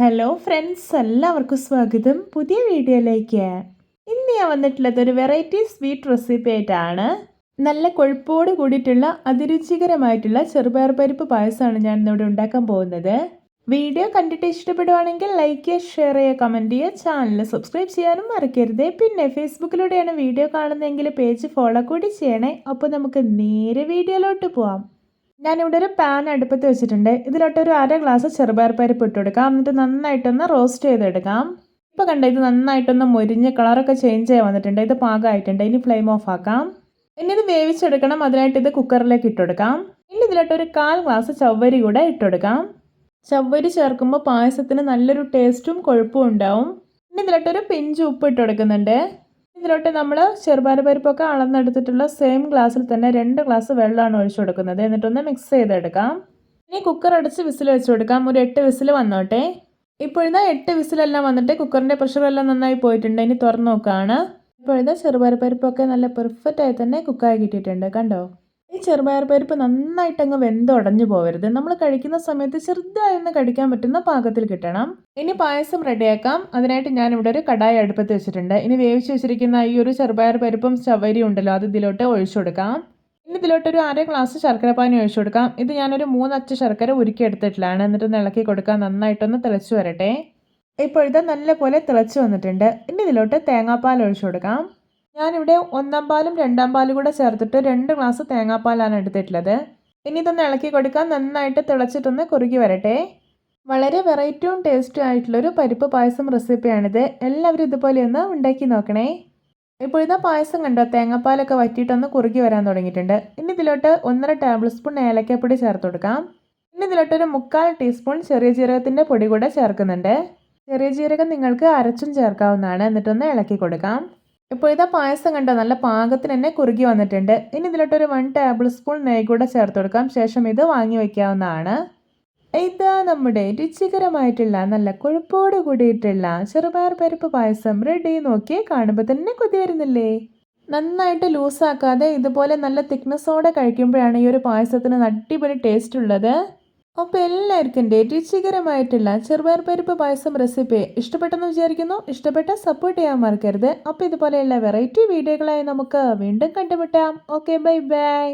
Hello friends എല്ലാവർക്കും സ്വാഗതം. പുതിയ വീഡിയോയിലേക്ക്. ഇന്ന് ഞാൻ വന്നിട്ടുള്ളത് ഒരു വെറൈറ്റി സ്വീറ്റ് റെസിപ്പി ആയിട്ടാണ്. നല്ല കൊഴുപ്പോട് കൂടിയിട്ടുള്ള അതിരുചികരമായിട്ടുള്ള ചെറുപയർ പരിപ്പ് പായസമാണ് ഞാൻ ഇന്നിവിടെ ഉണ്ടാക്കാൻ പോകുന്നത്. വീഡിയോ കണ്ടിട്ട് ഇഷ്ടപ്പെടുവാണെങ്കിൽ ലൈക്ക് ചെയ്യുക ഷെയർ ചെയ്യുക കമന്റ് ചെയ്യുക ചാനൽ സബ്സ്ക്രൈബ് ചെയ്യാനും മറക്കരുത്. പിന്നെ ഫേസ്ബുക്കിലൂടെയാണ് വീഡിയോ കാണുന്നതെങ്കിൽ പേജ് ഫോളോ കൂടി ചെയ്യണേ. അപ്പോൾ നമുക്ക് നേരെ വീഡിയോയിലോട്ട് പോവാം. ഞാനിവിടെ ഒരു പാൻ അടുപ്പത്ത് വെച്ചിട്ടുണ്ട്. ഇതിലോട്ട് ഒരു അര ഗ്ലാസ് ചെറുപയർ പരിപ്പ് ഇട്ട് കൊടുക്കാം. എന്നിട്ട് നന്നായിട്ടൊന്ന് റോസ്റ്റ് ചെയ്തെടുക്കാം. ഇപ്പോൾ കണ്ട ഇത് നന്നായിട്ടൊന്ന് മുരിഞ്ഞ് കളറൊക്കെ ചേഞ്ച് ആയി വന്നിട്ടുണ്ട്. ഇത് പാകമായിട്ടുണ്ട് ഇനി ഫ്ലെയിം ഓഫ് ആക്കാം. ഇനി ഇത് വേവിച്ചെടുക്കണം. അതിനായിട്ട് ഇത് കുക്കറിലേക്ക് ഇട്ടുകൊടുക്കാം ഇനി ഇതിലോട്ട് ഒരു കാൽ ഗ്ലാസ് ചവ്വരി കൂടെ ഇട്ടുകൊടുക്കാം ചവ്വരി ചേർക്കുമ്പോൾ പായസത്തിന് നല്ലൊരു ടേസ്റ്റും കൊഴുപ്പും ഉണ്ടാവും. ഇനി ഇതിലോട്ടൊരു പിഞ്ച് ഉപ്പ് ഇട്ട് കൊടുക്കുന്നുണ്ട്. ഇതിലോട്ട് നമ്മൾ ചെറുപയർ പരിപ്പൊക്കെ അളന്നെടുത്തിട്ടുള്ള സെയിം ഗ്ലാസ്സിൽ തന്നെ രണ്ട് ഗ്ലാസ് വെള്ളമാണ് ഒഴിച്ചു കൊടുക്കുന്നത്. എന്നിട്ടൊന്ന് മിക്സ് ചെയ്തെടുക്കാം. ഇനി കുക്കർ അടച്ച് വിസിൽ വെച്ച് കൊടുക്കാം. ഒരു എട്ട് വിസിൽ വന്നോട്ടെ. ഇപ്പോഴത്തെ എട്ട് വിസിലെല്ലാം വന്നിട്ട് കുക്കറിന്റെ പ്രഷറെല്ലാം നന്നായി പോയിട്ടുണ്ട്. ഇനി തുറന്നു നോക്കുകയാണ് ഇപ്പോഴത്തെ ചെറുപയർ പരിപ്പൊക്കെ നല്ല പെർഫെക്റ്റ് ആയി തന്നെ കുക്കായി കിട്ടിയിട്ടുണ്ട്. കണ്ടോ? ചെറുപയർ പരിപ്പ് നന്നായിട്ട് അങ്ങ് വെന്തുടഞ്ഞു പോകരുത് നമ്മൾ കഴിക്കുന്ന സമയത്ത് ചെറുതായി ഒന്ന് കടിക്കാൻ പറ്റുന്ന പാകത്തിൽ കിട്ടണം. ഇനി പായസം റെഡിയാക്കാം. അതിനായിട്ട് ഇവിടെ ഒരു കടായി അടുപ്പത്ത് വെച്ചിട്ടുണ്ട്. ഇനി വേവിച്ച് വെച്ചിരിക്കുന്ന ഈ ഒരു ചെറുപയർ പരിപ്പും ചവരി ഉണ്ടല്ലോ അത് ഇതിലോട്ട് ഒഴിച്ചു കൊടുക്കാം. ഇനി ഇതിലോട്ട് ഒരു അര ഗ്ലാസ് ശർക്കര പാനി ഒഴിച്ചു കൊടുക്കാം. ഇത് ഞാനൊരു മൂന്നച്ച ശർക്കര ഉരുക്കി എടുത്തിട്ടില്ലാണ് എന്നിട്ട് ഇളക്കി കൊടുക്കാൻ നന്നായിട്ടൊന്ന് തിളച്ചു വരട്ടെ. ഇപ്പോഴത്തെ നല്ല പോലെ തിളച്ചു വന്നിട്ടുണ്ട്. ഇനി ഇതിലോട്ട് തേങ്ങാപ്പാൽ ഒഴിച്ചു കൊടുക്കാം. ഞാനിവിടെ ഒന്നാം പാലും രണ്ടാം പാലും കൂടെ ചേർത്തിട്ട് രണ്ട് ഗ്ലാസ് തേങ്ങാപ്പാലാണ് എടുത്തിട്ടുള്ളത്. ഇനി ഇതൊന്ന് ഇളക്കി കൊടുക്കാൻ നന്നായിട്ട് തിളച്ചിട്ടൊന്ന് കുറുകി വരട്ടെ. വളരെ വെറൈറ്റിയും ടേസ്റ്റും ആയിട്ടുള്ളൊരു പരിപ്പ് പായസം റെസിപ്പിയാണിത് എല്ലാവരും ഇതുപോലെ ഒന്ന് ഉണ്ടാക്കി നോക്കണേ. ഇപ്പോൾ ഇതാ പായസം കണ്ടോ? തേങ്ങാപ്പാലൊക്കെ വറ്റിയിട്ടൊന്ന് കുറുകി വരാൻ തുടങ്ങിയിട്ടുണ്ട്. ഇനി ഇതിലോട്ട് ഒന്നര ടേബിൾ സ്പൂൺ ഏലക്കപ്പൊടി ചേർത്ത് കൊടുക്കാം. ഇനി ഇതിലോട്ടൊരു മുക്കാൽ ടീസ്പൂൺ ചെറിയ ജീരകത്തിന്റെ പൊടി കൂടെ ചേർക്കുന്നുണ്ട്. ചെറിയ ജീരകം നിങ്ങൾക്ക് അരച്ചും ചേർക്കാവുന്നതാണ്. എന്നിട്ടൊന്ന് ഇളക്കി കൊടുക്കാം. ഇപ്പോൾ ഇതാ പായസം കണ്ടോ? നല്ല പാകത്തിന് തന്നെ കുറുകി വന്നിട്ടുണ്ട്. ഇനി ഇതിലോട്ടൊരു വൺ ടേബിൾ സ്പൂൺ നെയ്യ് കൂടെ ചേർത്ത് കൊടുക്കാം. ശേഷം ഇത് വാങ്ങി വയ്ക്കാവുന്നതാണ് ഇതാ നമ്മുടെ രുചികരമായിട്ടുള്ള നല്ല കൊഴുപ്പോട് കൂടിയിട്ടുള്ള ചെറുപയർ പരിപ്പ് പായസം റെഡി നോക്കി കാണുമ്പോൾ തന്നെ കൊതി വരുന്നില്ലേ? നന്നായിട്ട് ലൂസാക്കാതെ ഇതുപോലെ നല്ല തിക്നെസ്സോടെ കഴിക്കുമ്പോഴാണ് ഈ ഒരു പായസത്തിന് അടിപൊളി ടേസ്റ്റ് ഉള്ളത്. അപ്പോൾ എല്ലാവർക്കും ഡേറ്റ് രുചികരമായിട്ടുള്ള ചെറുപയർ പരിപ്പ് പായസം റെസിപ്പി ഇഷ്ടപ്പെട്ടെന്ന് വിചാരിക്കുന്നു. ഇഷ്ടപ്പെട്ട സപ്പോർട്ട് ചെയ്യാൻ മറക്കരുത്. അപ്പോൾ ഇതുപോലെയുള്ള വെറൈറ്റി വീഡിയോകളായി നമുക്ക് വീണ്ടും കണ്ടുമുട്ടാം. Okay bye bye